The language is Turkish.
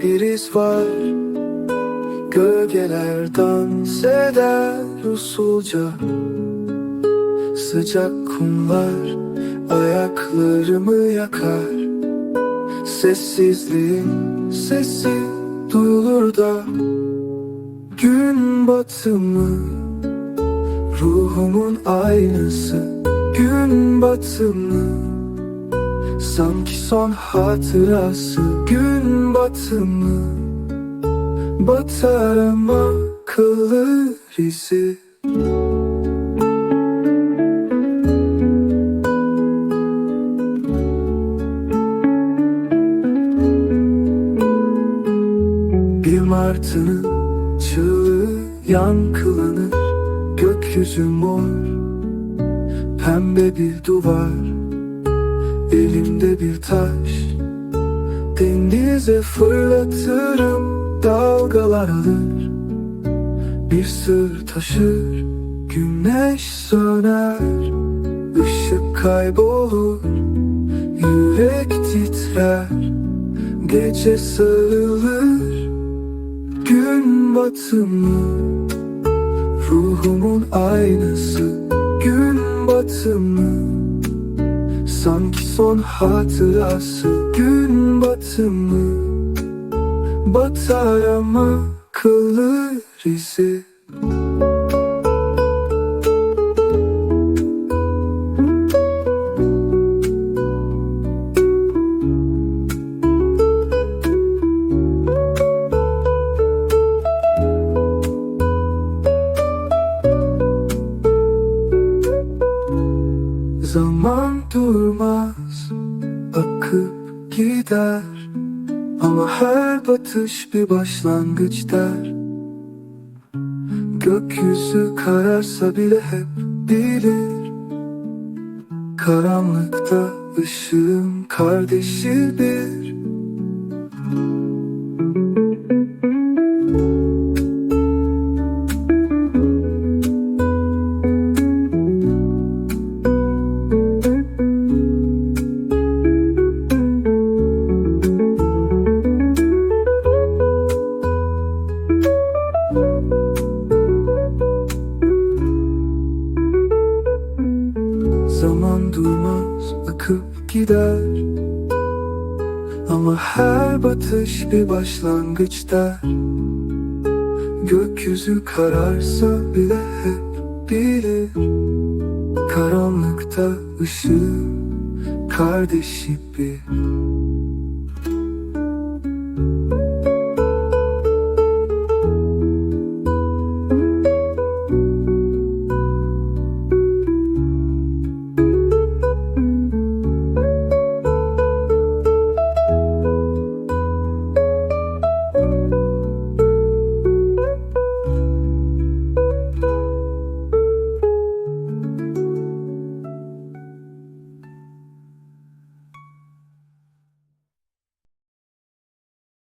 bir iz var. Gölgeler dans eder usulca. Sıcak kumlar ayaklarımı yakar. Sessizliğin sesi duyulur da Gün batımı ruhumun aynısı Gün batımı Sanki son hatırası gün batımı Batar ama kalır Bir martının çığlığı yankılanır Gökyüzü mor Pembe bir duvar Elimde bir taş Denize fırlatırım Dalgalar alır. Bir sır taşır Güneş söner Işık kaybolur Yürek titrer Gece sarılır. Gün batımı Ruhumun aynısı Gün batımı Sanki son hatırası gün batımı Batar ama kalır izi Zaman durmaz akıp gider. Ama her batış bir başlangıç der. Gökyüzü kararsa bile hep bilir. Karanlıkta ışığın kardeşi gider. Ama her batış bir başlangıç der. Gökyüzü kararsa bile hep bilir Karanlıkta ışığın kardeşi bir